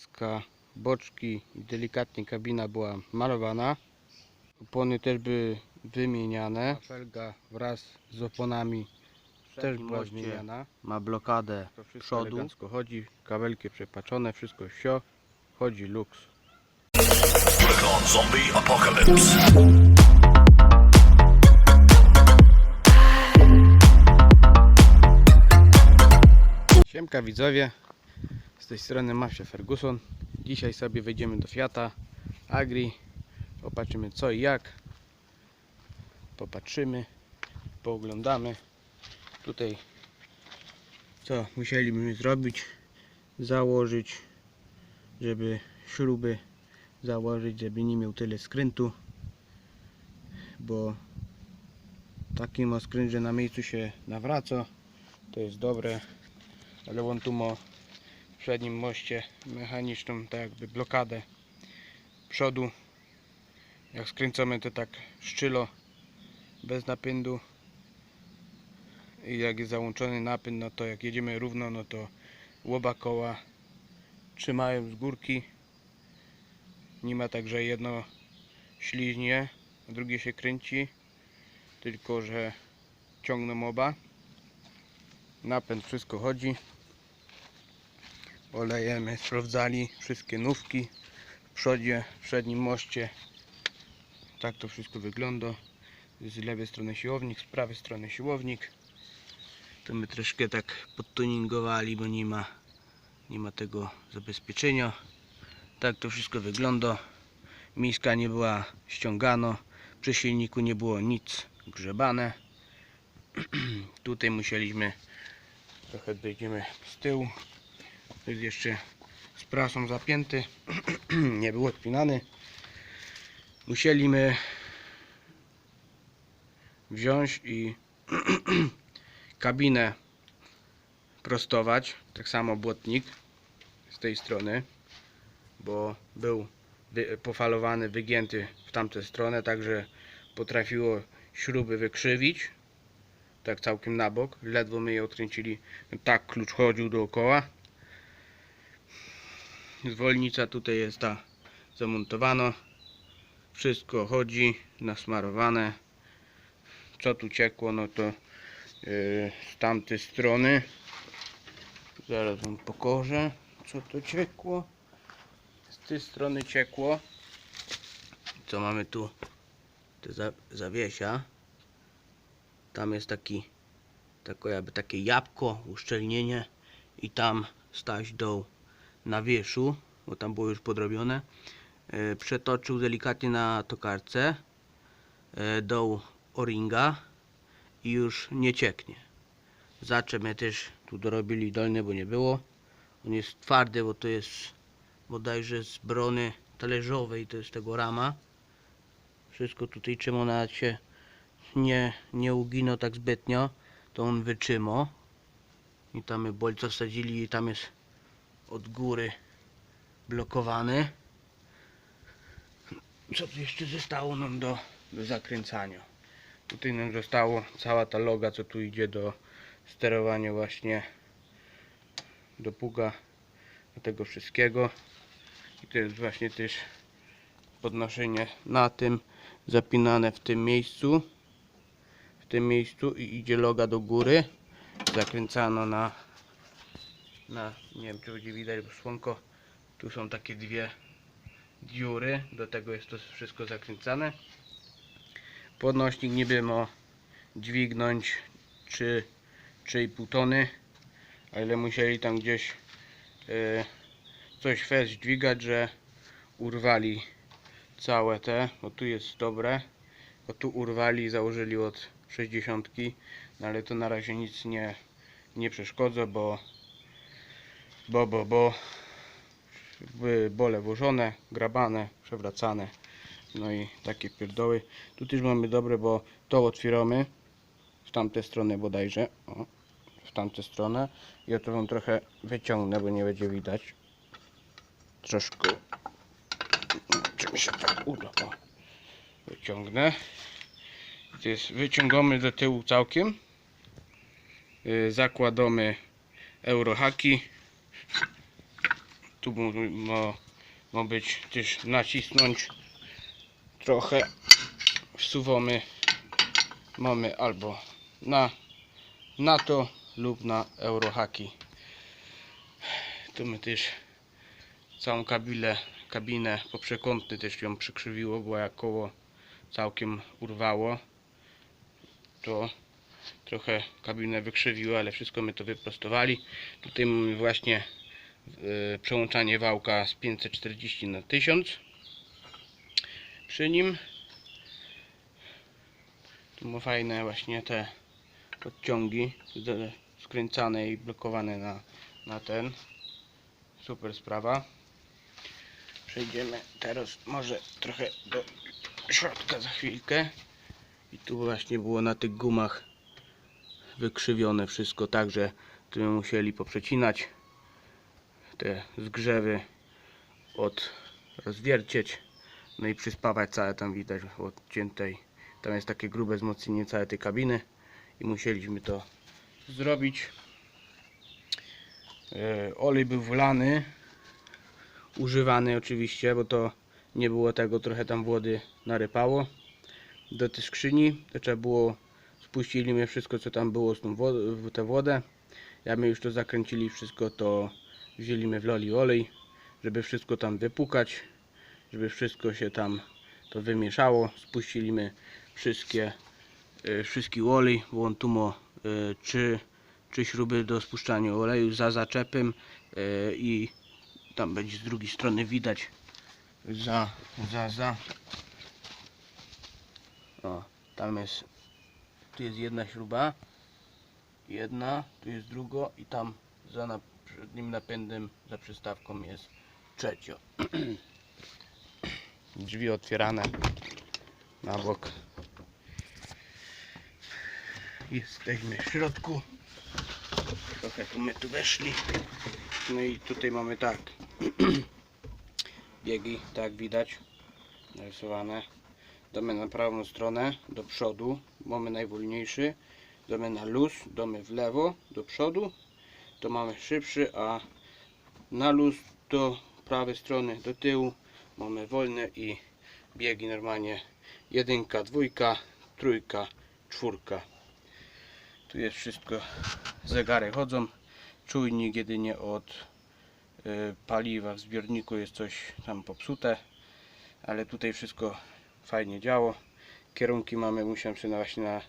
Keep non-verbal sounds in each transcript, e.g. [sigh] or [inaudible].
laska, boczki i delikatnie kabina była malowana. Opony też były wymieniane. Felga wraz z oponami też była zmieniana. Ma blokadę To wszystko przodu. elegancko chodzi, kabelki przepaczone, wszystko sio. Chodzi luks. Polygon Zombie Apocalypse. Siemka widzowie, tej strony Mafia Ferguson. Dzisiaj sobie wejdziemy do Fiata Agri, popatrzymy co i jak. Popatrzymy, pooglądamy. Tutaj co musielibyśmy zrobić, założyć, żeby śruby założyć, żeby nie miał tyle skrętu, bo taki ma skręt, że na miejscu się nawraca, to jest dobre ale on tu ma przednim moście mechaniczną tak jakby blokadę przodu. Jak skręcamy to tak szczylo bez napędu. I jak jest załączony napęd no to jak jedziemy równo no to łoba koła trzymają z górki. Nie ma tak, że jedno śliźnie a drugie się kręci tylko że ciągną oba. Napęd wszystko chodzi olejemy sprawdzali wszystkie nówki w przodzie, w przednim moście. Tak to wszystko wygląda. Z lewej strony siłownik, z prawej strony siłownik. To my troszkę tak podtuningowali, bo nie ma nie ma tego zabezpieczenia. Tak to wszystko wygląda. Miska nie była ściągana przy silniku nie było nic grzebane. [clears throat] Tutaj musieliśmy trochę dojdziemy z tyłu jest jeszcze z prasą zapięty [clears throat] nie był odpinany musieliśmy wziąć i [clears throat] kabinę prostować tak samo błotnik z tej strony bo był pofalowany, wygięty w tamtą stronę także potrafiło śruby wykrzywić tak całkiem na bok. Ledwo my je odkręcili. Tak klucz chodził dookoła. Zwolnica tutaj jest ta zamontowana. Wszystko chodzi, nasmarowane. Co tu ciekło, no to yy, z tamtej strony. Zaraz wam pokażę, co to ciekło. Z tej strony ciekło. Co mamy tu? To za, zawiesia tam jest taki tako jakby takie jabłko, uszczelnienie i tam staś doł na wieszu, bo tam było już podrobione e, przetoczył delikatnie na tokarce e, doł o-ringa i już nie cieknie. Zaczep też tu dorobili dolny, bo nie było. On jest twardy, bo to jest bodajże z brony talerzowej to jest tego rama. Wszystko tutaj czym ona się nie, nie uginął tak zbytnio, to on wytrzyma. I tam bolca wsadzili i tam jest od góry blokowany. Co tu jeszcze zostało nam do, do zakręcania? Tutaj nam zostało cała ta loga, co tu idzie do sterowania właśnie do puga, do tego wszystkiego. I to jest właśnie też podnoszenie na tym, zapinane w tym miejscu w tym miejscu i idzie loga do góry zakręcano na na nie wiem czy będzie widać bo słonko tu są takie dwie dziury do tego jest to wszystko zakręcane. Podnośnik niby ma dźwignąć 3 3,5 tony ale musieli tam gdzieś e, coś fest dźwigać że urwali całe te bo tu jest dobre bo tu urwali i założyli od 60 no ale to na razie nic nie, nie przeszkodza bo bo bo bo bole włożone, grabane, przewracane. No i takie pierdoły. Tu też mamy dobre, bo to otwieramy w tamtę stronę bodajże. O, w tamtę stronę i ja to wam trochę wyciągnę, bo nie będzie widać. Troszkę. Czy mi się tak uda? O, wyciągnę. To jest wyciągamy do tyłu całkiem. Yy, zakładamy eurohaki Tu ma, ma być też nacisnąć trochę. Wsuwamy. Mamy albo na NATO lub na Eurohaki. Tu my też całą kabinę, kabinę poprzekątny też ją przykrzywiło, bo jak koło całkiem urwało, to trochę kabinę wykrzywiło, ale wszystko my to wyprostowali. Tutaj mamy właśnie przełączanie wałka z 540 na 1000 przy nim. Tu ma fajne właśnie te podciągi skręcane i blokowane na, na ten. Super sprawa. Przejdziemy teraz może trochę do środka za chwilkę. I tu właśnie było na tych gumach wykrzywione wszystko, także tu musieli poprzecinać te zgrzewy od rozwiercieć no i przyspawać całe tam widać odciętej. Tam jest takie grube wzmocnienie całej tej kabiny i musieliśmy to zrobić. E, olej był wlany używany oczywiście bo to nie było tego trochę tam wody narypało do tej skrzyni. To trzeba było spuściliśmy wszystko co tam było z tą tę wodę. Jak my już to zakręcili wszystko to wzięliśmy wlali olej żeby wszystko tam wypukać żeby wszystko się tam to wymieszało. Spuściliśmy wszystkie y, wszystki olej bo on tu ma trzy śruby do spuszczania oleju za zaczepem y, i tam będzie z drugiej strony widać za, za, za. O, tam jest tu jest jedna śruba jedna, tu jest druga i tam za na, przednim napędem za przystawką jest trzecia [clears throat] drzwi otwierane na bok. Jesteśmy w środku. Trochę tu my tu weszli. No i tutaj mamy tak. [clears throat] Biegi tak widać narysowane. Damy na prawą stronę do przodu. Mamy najwolniejszy. Damy na luz damy w lewo do przodu to mamy szybszy a na luz do prawej strony do tyłu mamy wolne i biegi normalnie. Jedynka, dwójka, trójka, czwórka. Tu jest wszystko. Zegary chodzą. Czujnik jedynie od y, paliwa w zbiorniku jest coś tam popsute ale tutaj wszystko fajnie działo kierunki mamy musiałem sobie właśnie na,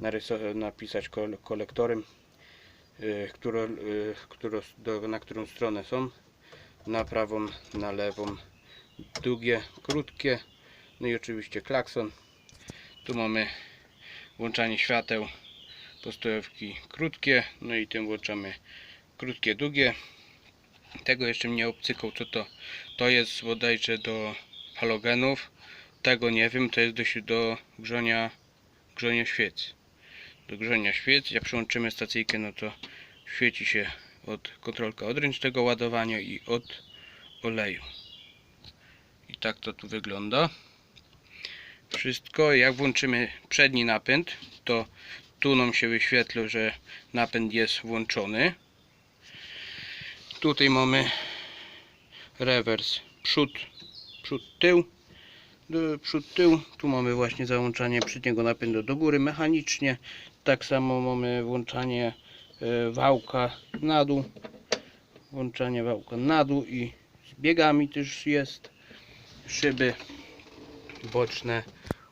narysować, napisać kol, kolektorem które, y, które, do, na którą stronę są? Na prawą, na lewą. Długie, krótkie. No i oczywiście klakson. Tu mamy włączanie świateł postojówki krótkie. No i tym włączamy krótkie, długie. Tego jeszcze mnie obcykał co to? To jest bodajże do halogenów. Tego nie wiem, to jest do, do grzania, grzania świec do grzania świec, jak przyłączymy stacyjkę no to świeci się od kontrolka od ręcznego ładowania i od oleju. I tak to tu wygląda. Wszystko, jak włączymy przedni napęd to tu nam się wyświetli, że napęd jest włączony. Tutaj mamy rewers przód, przód tył. Do- przód tył. Tu mamy właśnie załączanie przedniego napędu do góry mechanicznie tak samo mamy włączanie e, wałka na dół. Włączanie wałka na dół i z biegami też jest. Szyby boczne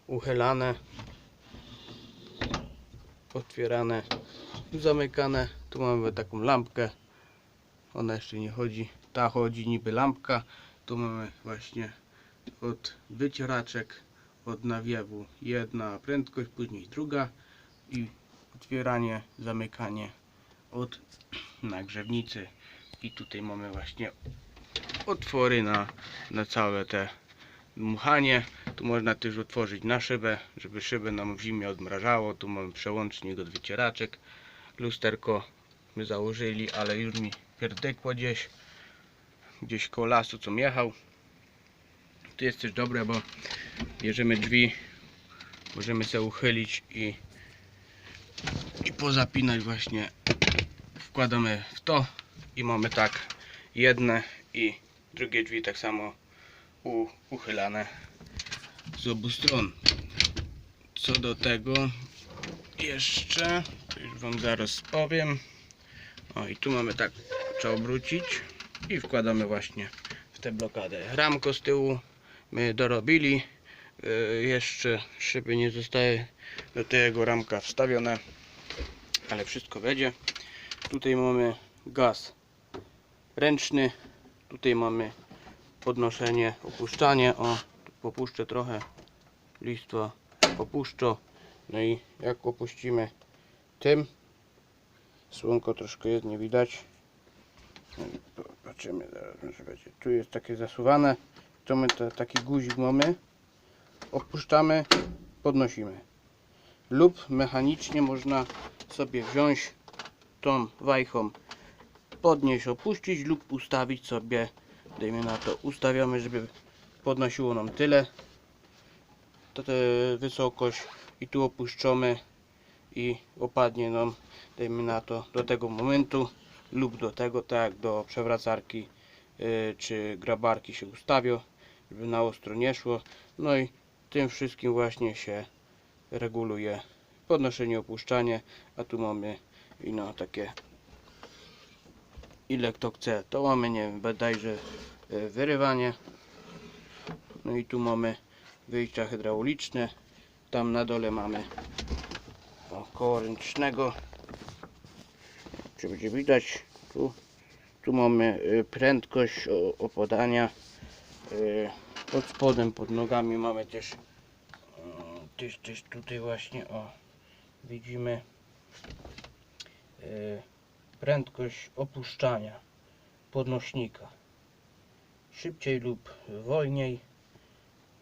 uchylane otwierane zamykane. Tu mamy taką lampkę. Ona jeszcze nie chodzi. Ta chodzi niby lampka. Tu mamy właśnie od wycieraczek od nawiewu. Jedna prędkość później druga i otwieranie zamykanie od [clears throat] nagrzewnicy. I tutaj mamy właśnie otwory na, na całe te dmuchanie. Tu można też otworzyć na szybę żeby szybę nam w zimie odmrażało. Tu mamy przełącznik od wycieraczek. Lusterko my założyli ale już mi pierdykło gdzieś gdzieś koło lasu co jechał. Tu jest też dobre bo bierzemy drzwi możemy sobie uchylić i pozapinać właśnie wkładamy w to i mamy tak jedne i Drugie drzwi tak samo u, uchylane z obu stron. Co do tego jeszcze, to już Wam zaraz powiem. O i tu mamy tak, trzeba obrócić i wkładamy właśnie w tę blokadę. Ramko z tyłu my dorobili. Yy, jeszcze szyby nie zostały do tego ramka wstawione, ale wszystko będzie. Tutaj mamy gaz ręczny. Tutaj mamy podnoszenie, opuszczanie. O, popuszczę trochę listwa, popuszczo. No i jak opuścimy tym, słonko troszkę jest, nie widać. No Zobaczymy zaraz, może będzie. Tu jest takie zasuwane. To my te, taki guzik mamy. Opuszczamy, podnosimy. Lub mechanicznie można sobie wziąć tą wajchą, podnieść, opuścić lub ustawić sobie, dajmy na to, ustawiamy, żeby podnosiło nam tyle, to wysokość i tu opuszczamy i opadnie nam, dajmy na to, do tego momentu lub do tego, tak do przewracarki y, czy grabarki się ustawią, żeby na ostro nie szło. No i tym wszystkim właśnie się reguluje podnoszenie, opuszczanie, a tu mamy ino takie ile kto chce, to mamy nie wiem, bodajże y, wyrywanie. No i tu mamy wyjścia hydrauliczne. Tam na dole mamy o, koło ręcznego. Czy będzie widać? Tu, tu mamy y, prędkość o- opadania y, pod spodem, pod nogami mamy też też, też tutaj właśnie o widzimy y, prędkość opuszczania podnośnika. Szybciej lub wolniej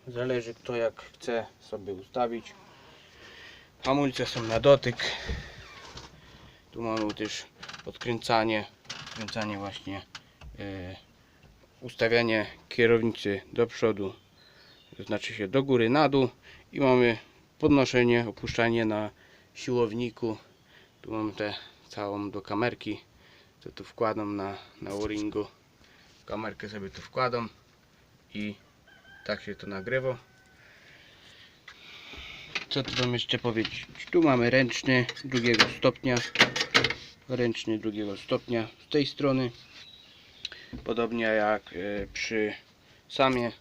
zależy kto jak chce sobie ustawić. Hamulce są na dotyk. Tu mamy też odkręcanie odkręcanie właśnie e, ustawianie kierownicy do przodu to znaczy się do góry na dół i mamy podnoszenie opuszczanie na siłowniku. Tu mamy tę całą do kamerki to tu wkładam na, na o-ringu. Kamerkę sobie tu wkładam i tak się to nagrywa. Co tu wam jeszcze powiedzieć? Tu mamy ręczny drugiego stopnia. Ręczny drugiego stopnia z tej strony. Podobnie jak e, przy samie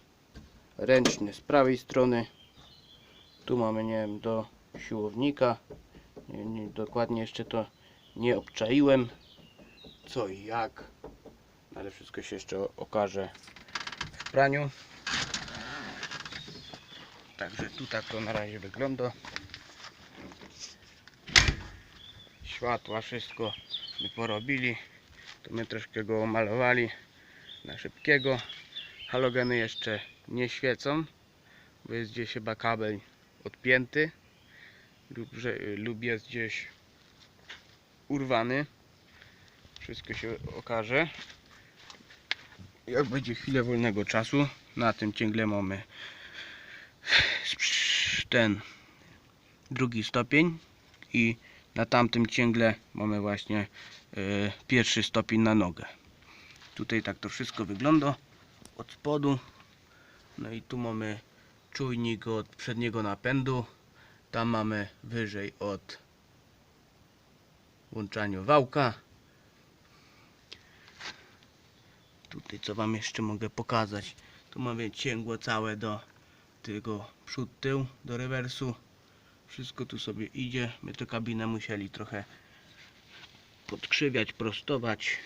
ręczny z prawej strony tu mamy nie wiem do siłownika. Nie, nie, dokładnie jeszcze to nie obczaiłem. Co i jak. Ale wszystko się jeszcze okaże w praniu. Także tu tak to na razie wygląda. Światła wszystko my porobili. To my troszkę go omalowali na szybkiego. Halogeny jeszcze nie świecą bo jest gdzieś chyba kabel odpięty. Lub, że, lub jest gdzieś urwany. Wszystko się okaże. Jak będzie chwilę wolnego czasu na tym ciągle mamy ten drugi stopień i na tamtym ciągle mamy właśnie e, pierwszy stopień na nogę. Tutaj tak to wszystko wygląda od spodu. No i tu mamy czujnik od przedniego napędu. Tam mamy wyżej od włączania wałka. Tutaj co wam jeszcze mogę pokazać? Tu mamy cięgło całe do tego przód tył do rewersu. Wszystko tu sobie idzie. My to kabinę musieli trochę podkrzywiać, prostować.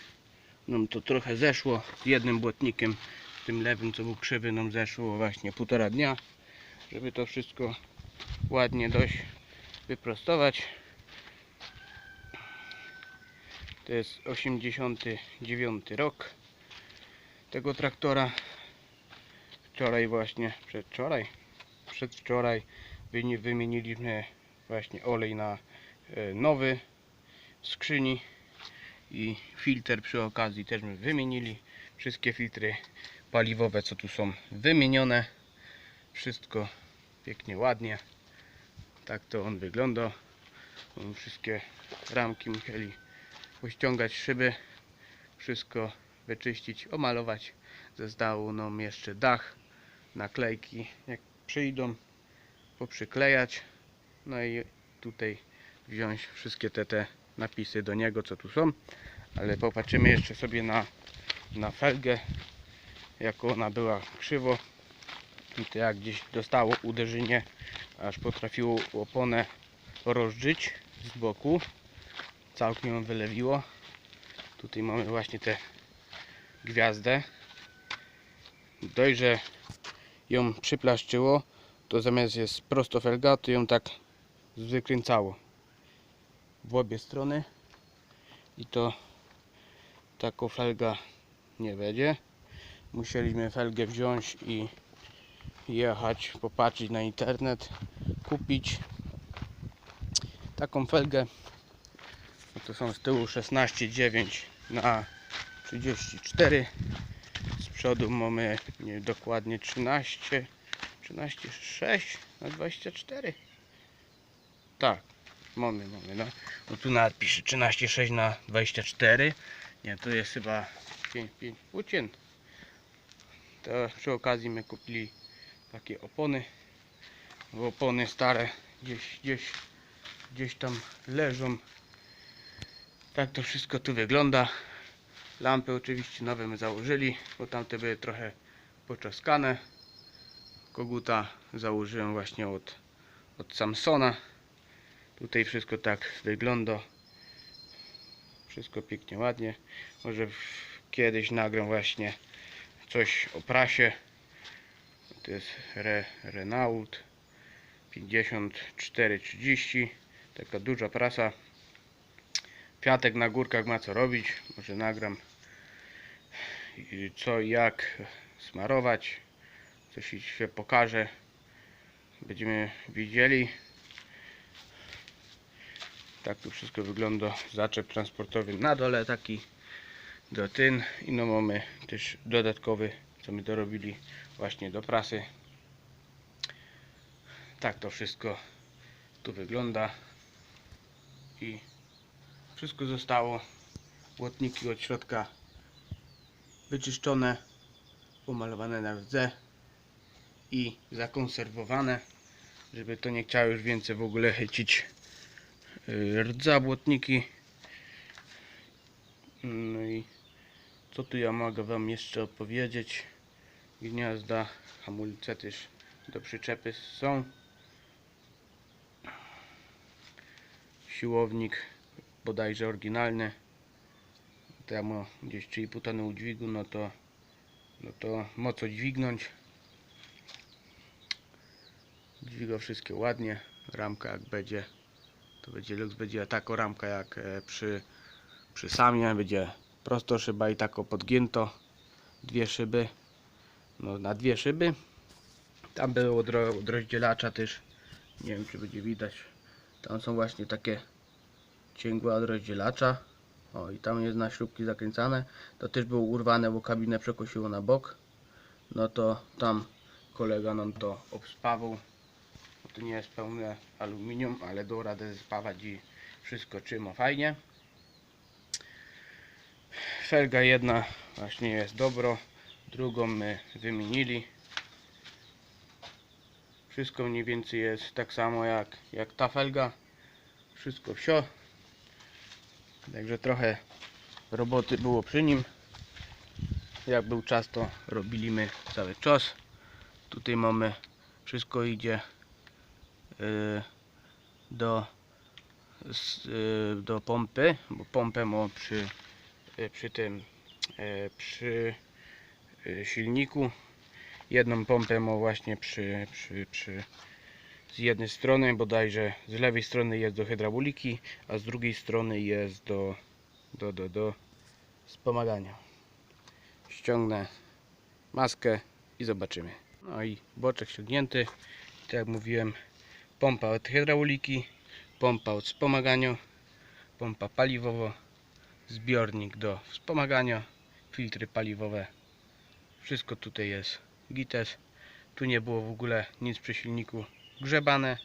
Nam to trochę zeszło. Z jednym błotnikiem tym lewym co był krzywy nam zeszło właśnie półtora dnia żeby to wszystko ładnie dość wyprostować. To jest 89 rok tego traktora. Wczoraj właśnie, przedwczoraj przedwczoraj wymieniliśmy właśnie olej na e, nowy w skrzyni i filtr przy okazji też my wymienili. Wszystkie filtry paliwowe co tu są wymienione wszystko pięknie ładnie tak to on wygląda wszystkie ramki musieli pościągać szyby wszystko wyczyścić, omalować Został nam jeszcze dach, naklejki. Jak przyjdą, poprzyklejać. No i tutaj wziąć wszystkie te, te napisy do niego, co tu są. Ale popatrzymy jeszcze sobie na, na felgę, jak ona była krzywo. I to jak gdzieś dostało uderzenie, aż potrafiło oponę rozżyć z boku. Całkiem ją wylewiło. Tutaj mamy właśnie tę gwiazdę. Dość, że ją przyplaszczyło, to zamiast jest prosto felga, to ją tak wykręcało w obie strony i to taką felga nie będzie. Musieliśmy felgę wziąć i jechać, popatrzeć na internet, kupić taką felgę. No to są z tyłu 16,9 na 34. Z przodu mamy nie, dokładnie 13, 13,6 na 24. Tak, mamy, mamy. No, no tu nawet pisze 13,6 na 24. Nie, to jest chyba 5, 5 płócien. To przy okazji my kupili takie opony. Opony stare gdzieś, gdzieś, gdzieś tam leżą. Tak to wszystko tu wygląda. Lampy oczywiście nowe my założyli, bo tamte były trochę poczaskane. Koguta założyłem właśnie od, od Samsona. Tutaj wszystko tak wygląda. Wszystko pięknie, ładnie. Może kiedyś nagram właśnie coś o prasie. To jest Re, Renault 5430. Taka duża prasa. Piatek na górkach ma co robić. Może nagram co jak smarować. Coś się pokaże. Będziemy widzieli. Tak tu wszystko wygląda. Zaczep transportowy na dole taki do tyn. I no mamy też dodatkowy, co my dorobili właśnie do prasy. Tak to wszystko tu wygląda. I wszystko zostało. Błotniki od środka wyczyszczone, pomalowane na rdze i zakonserwowane, żeby to nie chciało już więcej w ogóle chycić yy, rdza błotniki. No i co tu ja mogę Wam jeszcze opowiedzieć? Gniazda, hamulce też do przyczepy są. Siłownik bodajże oryginalny. Mam gdzieś 3,5 tony udźwigu, no to no to mocno dźwignąć. Dźwiga wszystkie ładnie. Ramka jak będzie, to będzie lux, będzie taka ramka jak e, przy, przy samie, będzie prosto szyba i tako podgięto. Dwie szyby, no na dwie szyby. Tam było od, od rozdzielacza też, nie wiem czy będzie widać. Tam są właśnie takie cięgła od rozdzielacza. O i tam jest na śrubki zakręcane. To też było urwane, bo kabinę przekosiło na bok. No to tam kolega nam to obspawał. Bo to nie jest pełne aluminium, ale do radę spawać i wszystko trzyma fajnie. Felga jedna właśnie jest dobro, drugą my wymienili. Wszystko mniej więcej jest tak samo jak, jak ta felga. Wszystko wsio. Także trochę roboty było przy nim. Jak był czas, to robiliśmy cały czas. Tutaj mamy, wszystko idzie yy, do, yy, do pompy, bo pompę ma przy, yy, przy tym, yy, przy silniku. Jedną pompę ma właśnie przy, przy, przy z jednej strony, bodajże z lewej strony jest do hydrauliki, a z drugiej strony jest do, do, do, do wspomagania. Ściągnę maskę i zobaczymy. No i boczek ściągnięty. Tak jak mówiłem, pompa od hydrauliki, pompa od wspomagania, pompa paliwowa, zbiornik do wspomagania, filtry paliwowe. Wszystko tutaj jest gites. Tu nie było w ogóle nic przy silniku grzebane.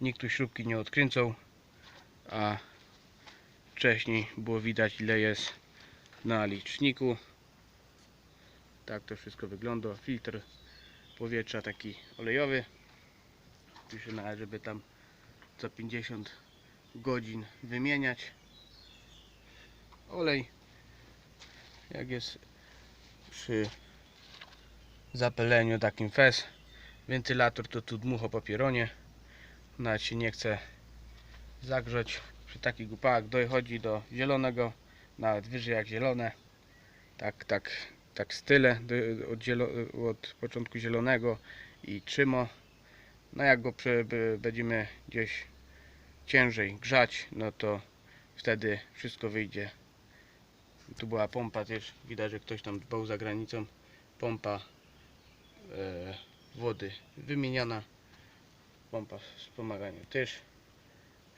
Nikt tu śrubki nie odkręcał, a wcześniej było widać ile jest na liczniku. Tak to wszystko wygląda. Filtr powietrza taki olejowy. Pisze na, żeby tam co 50 godzin wymieniać olej. Jak jest przy zapyleniu takim fez. Wentylator to tu dmucha po pieronie. Nawet się nie chce zagrzać przy takich gupach dochodzi do zielonego nawet wyżej jak zielone. Tak tak tak style od, od początku zielonego i trzyma no jak go prze, b- będziemy gdzieś ciężej grzać no to wtedy wszystko wyjdzie. Tu była pompa też. Widać że ktoś tam dbał za granicą. Pompa wody. Wymieniana pompa wspomagania też.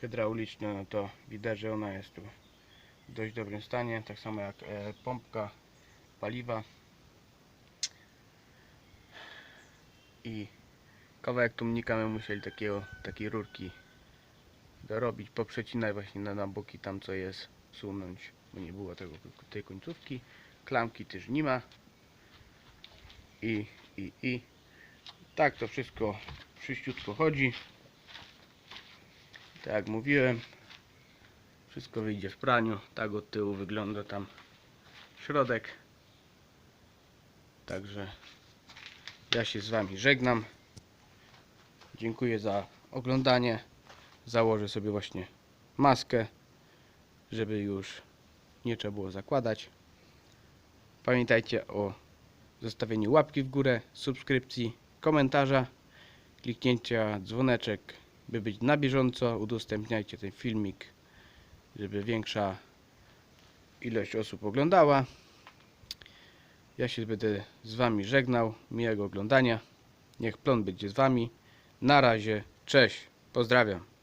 Hydrauliczna no to widać że ona jest tu w dość dobrym stanie tak samo jak e, pompka paliwa. I kawałek tumnika my musieli takiego, takiej rurki dorobić, poprzecinać właśnie na, na boki tam co jest sunąć, bo nie było tego, tej końcówki. Klamki też nie ma. I, i, i. Tak to wszystko przyściutko chodzi. Tak jak mówiłem wszystko wyjdzie w praniu. Tak od tyłu wygląda tam środek. Także ja się z wami żegnam. Dziękuję za oglądanie. Założę sobie właśnie maskę żeby już nie trzeba było zakładać. Pamiętajcie o zostawieniu łapki w górę subskrypcji komentarza kliknięcia dzwoneczek by być na bieżąco. Udostępniajcie ten filmik żeby większa ilość osób oglądała. Ja się będę z wami żegnał. Miłego oglądania. Niech plon będzie z wami. Na razie. Cześć. Pozdrawiam